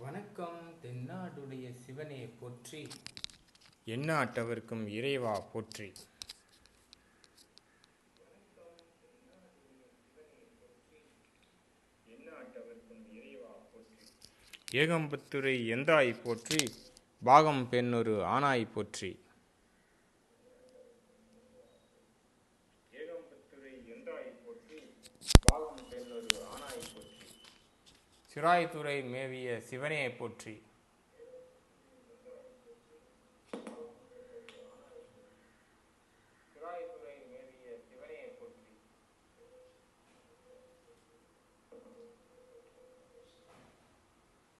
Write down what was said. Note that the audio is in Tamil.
வணக்கம். தென்னாடுடைய சிவனே போற்றி. எந்நாட்டவர்க்கும் இறைவா போற்றி. ஏகம்பத்துரை எந்தாய் போற்றி? பாகம் பெண்ணொரு ஆனாய் போற்றி ஏகம்பத்துரை எந்தாய் போற்றி பாகம் பெண்ணொரு ஆனாய் போற்றி சிராய்த்துறை மேவிய சிவனையை போற்றி